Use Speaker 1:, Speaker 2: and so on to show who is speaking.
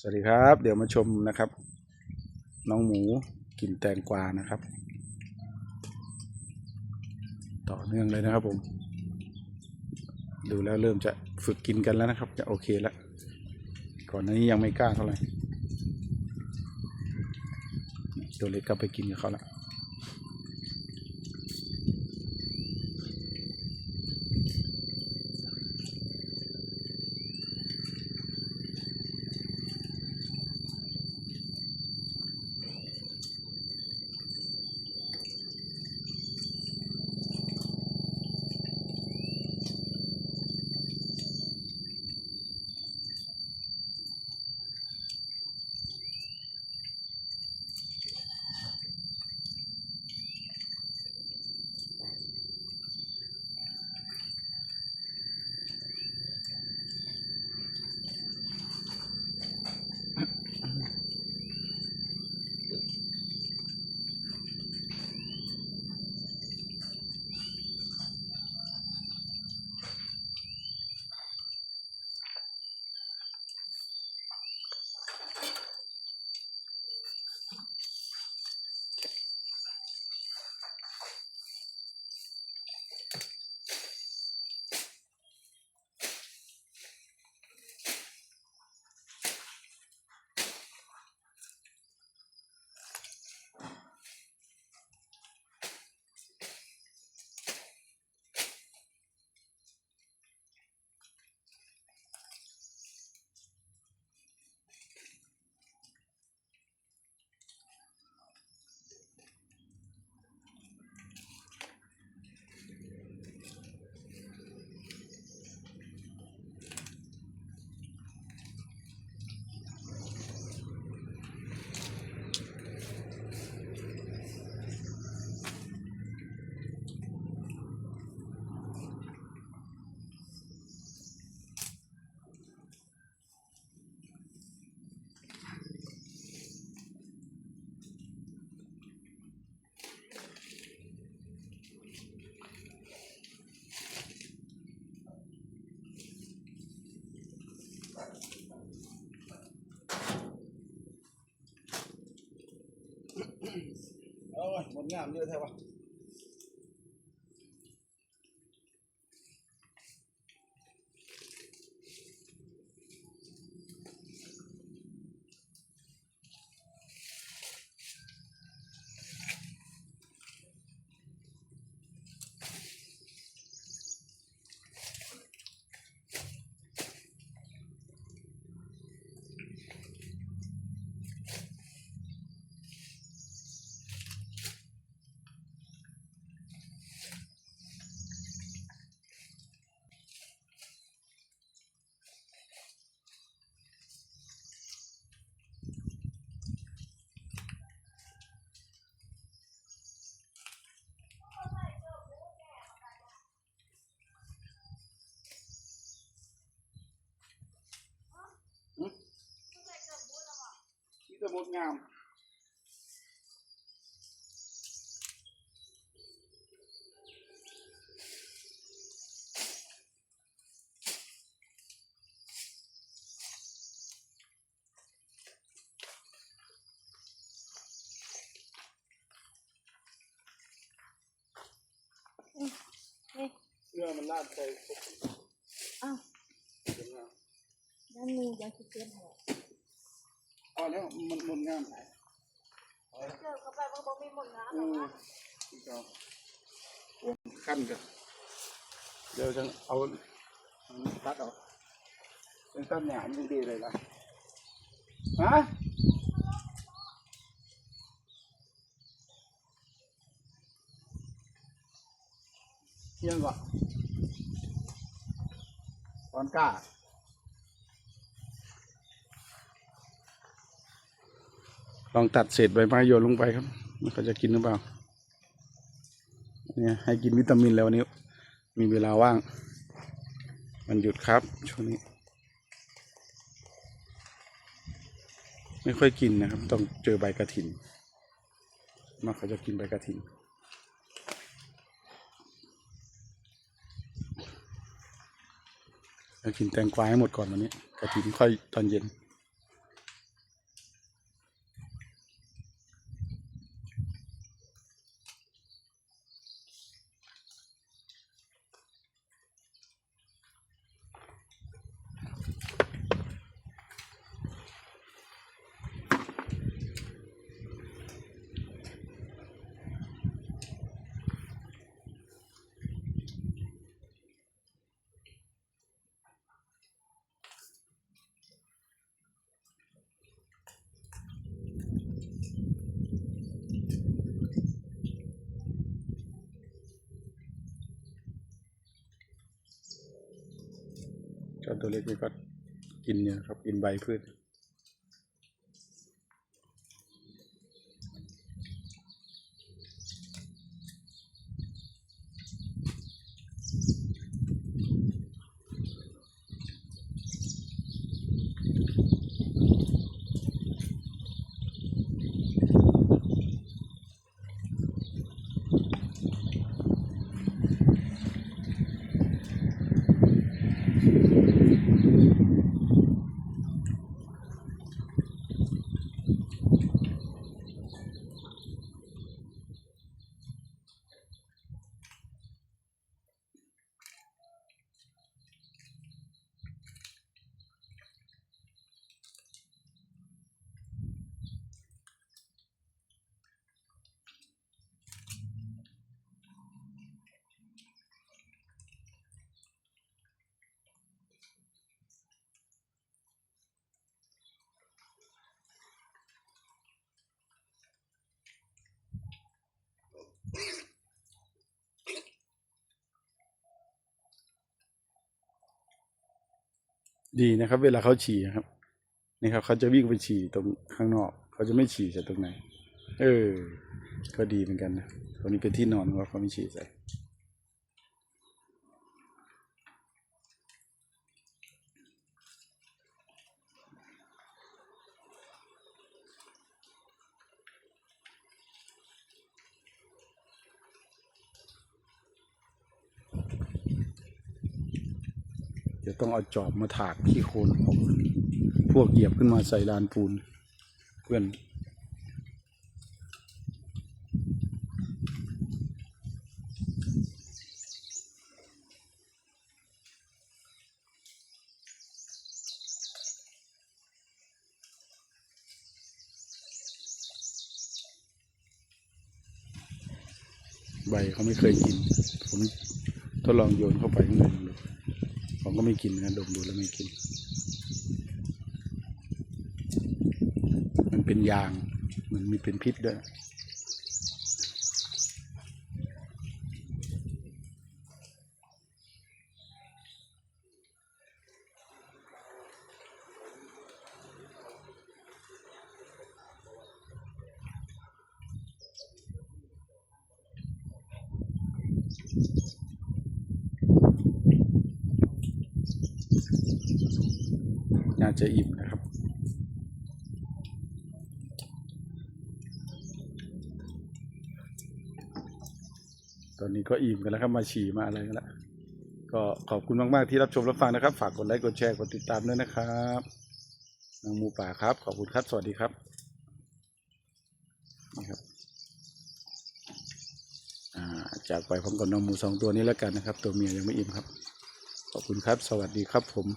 Speaker 1: สวัสดีครับ เดี๋ยวมาชมนะครับ น้องหมูกินแตงกวานะครับ ต่อเนื่องเลยนะครับผม ดูแล้วเริ่มจะฝึกกินกันแล้วนะครับ จะโอเคแล้วก่อนหน้านี้ยังไม่กล้าเท่าไหร่ตัวเล็กก็ไปกินกับเขาแล้ว โอ้ยหมดงามเยอะแท้วะ นี่จะหมดงาม
Speaker 2: นี่
Speaker 1: เสื้อมัน พอแล้วมันหมดงาม
Speaker 2: เจอเข้าไปมันบ่มีหมดน้ำหร
Speaker 1: อื
Speaker 2: อก
Speaker 1: ม
Speaker 2: นะ
Speaker 1: อีกแล้วขั้นกันเดี๋ยวจะเอาตัดออกเป็นต้นหยามดีๆเลยล่ะฮะเที่ยงก่อนตอนกล้า ลองตัดเศษใบไม้โยนลงไปครับ มันเขาจะกินหรือเปล่า เนี่ย ให้กินวิตามินแล้ววันนี้ มีเวลาว่าง มันหยุดครับ ช่วงนี้ ไม่ค่อยกินนะครับ ต้องเจอใบกระถินมาเขาจะกินใบกระถินแล้กินแตงกวาให้หมดก่อนวันนี้กระถินค่อยตอนเย็น ตัวเล็กนี่ก็กินเนี่ยครับกินใบพืช ดีนะครับ เวลาเขาฉี่ครับนี่ครับ เขาจะวิ่งไปฉี่ตรงข้างนอก เขาจะไม่ฉี่ใส่ตรงไหน เออ ก็ดีเหมือนกันนะตรงนี้เป็นที่นอนของเขาเขาไม่ฉี่ใส่ ดี๋ยวต้องเอาจอบมาถากขี้โคลนออกพวกเหยียบขึ้นมาใส่ลานปูนเพื่อนใบเขาไม่เคยกิน ผมทดลองโยนเข้าไปข้างในดู ก็ไม่กินนะดมดูแล้วไม่กิน มันเป็นยาง มันมีเป็นพิษด้วย น่าจะอิ่มนะครับ ตอนนี้ก็อิ่มกันแล้วครับมาฉี่มาอะไรกันแล้วก็ขอบคุณมาก ๆ ที่รับชมรับฟังนะครับ ฝากกดไลค์กดแชร์กดติดตามด้วยนะครับนางหมูป่าครับ ขอบคุณครับ สวัสดีครับนี่ครับจากไปพร้อมกับน้องหมูสองตัวนี้แล้วกันนะครับ ตัวเมียยังไม่อิ่มครับ ขอบคุณครับ สวัสดีครับผม